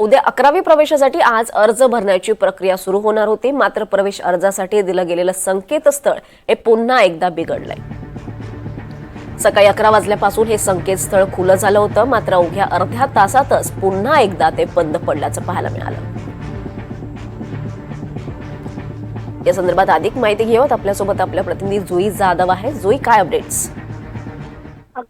उद्या अकरावी प्रवेशासाठी आज अर्ज भरण्याची प्रक्रिया सुरू होणार होती. मात्र प्रवेश अर्जासाठी दिलं गेलेलं संकेतस्थळ हे पुन्हा एकदा बिघडलंय. सकाळी अकरा वाजल्यापासून हे संकेतस्थळ खुलं झालं होतं. मात्र अवघ्या अर्ध्या तासातच पुन्हा एकदा ते बंद पडल्याचं पाहायला मिळालं. या संदर्भात अधिक माहिती घेऊयात. आपल्यासोबत आपल्या प्रतिनिधी जुई जाधव आहे. जुई काय अपडेट्स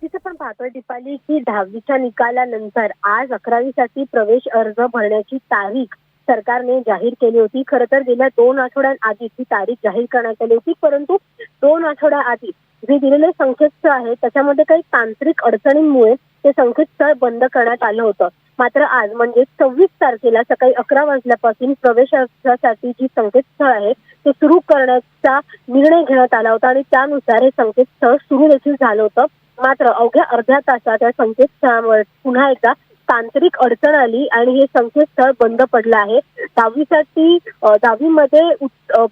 अगदीच पण पाहतोय दीपाली की दहावीच्या निकालानंतर आज अकरावीसाठी प्रवेश अर्ज भरण्याची तारीख सरकारने जाहीर केली होती. खरं तर गेल्या दोन आठवड्यांआधी ही तारीख जाहीर करण्यात आली होती परंतु दोन आठवड्याआधी जे दिलेले संकेतस्थळ आहे त्याच्यामध्ये काही तांत्रिक अडचणींमुळे ते संकेतस्थळ बंद करण्यात आलं होतं. मात्र आज म्हणजे सव्वीस तारखेला सकाळी अकरा वाजल्यापासून प्रवेश अर्जासाठी जी संकेतस्थळ आहे ते सुरू करण्याचा निर्णय घेण्यात आला होता आणि त्यानुसार हे संकेतस्थळ सुरू देखील झालं होतं. मात्र अवघ्या अर्ध्या तासात या संकेतस्थळावर पुन्हा एकदा तांत्रिक अडचण आली आणि हे संकेतस्थळ बंद पडलं आहे. दहावीसाठी दहावीमध्ये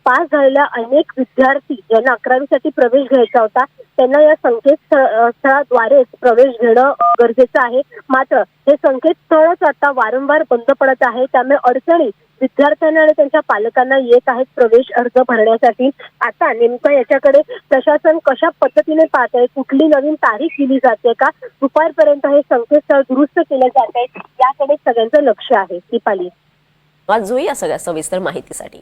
पास झालेल्या अनेक विद्यार्थी ज्यांना अकरावीसाठी प्रवेश घ्यायचा होता त्यांना या संकेतस्थळाद्वारेच स्थळाद्वारेच प्रवेश घेणं गरजेचं आहे. मात्र हे संकेतस्थळच आता वारंवार बंद पडत आहे. त्यामुळे अडचणी विद्यार्थ्यांना आणि त्यांच्या पालकांना येत आहेत प्रवेश अर्ज भरण्यासाठी. आता नेमकं याच्याकडे प्रशासन कशा पद्धतीने पाहत आहे कुठली नवीन तारीख दिली जाते का? दुपारपर्यंत हे संकेतस्थळ दुरुस्त केलं जात आहे याकडे सगळ्यांचं लक्ष आहे. दीपाली. आज जुई या सगळ्या सविस्तर माहितीसाठी.